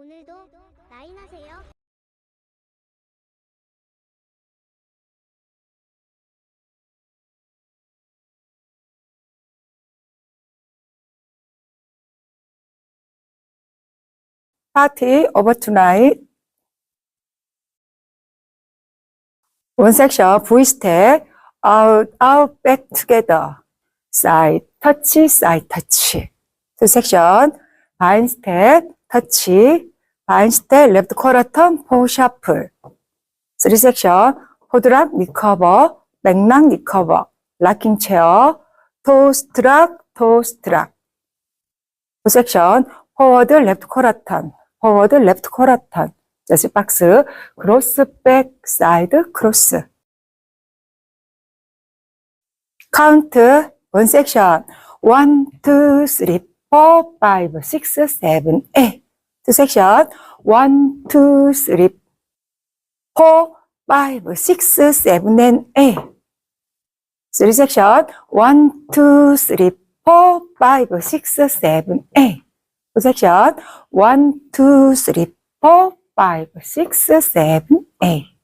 오늘도 라인하세요. Over tonight. One section, V step, out, out, back together. Side, touch, side, turn, four shuffle. Three section, 호드락, recover, 맥락, toe struck. Four section, forward, left quarter turn, forward, left quarter turn. 재즈 박스, 크로스, 백, 사이드, 크로스. 카운트, 원 섹션. 1, 2, 3, 4, 5, 6, 7, 8. 두 섹션. 1, 2, 3, 4, 5, 6, 7, and 8. 쓰리 섹션. 1, 2, 3, 4, 5, 6, 7, 8. 두 섹션. 1, 2, 3, 4, 5, 6, 7, 8.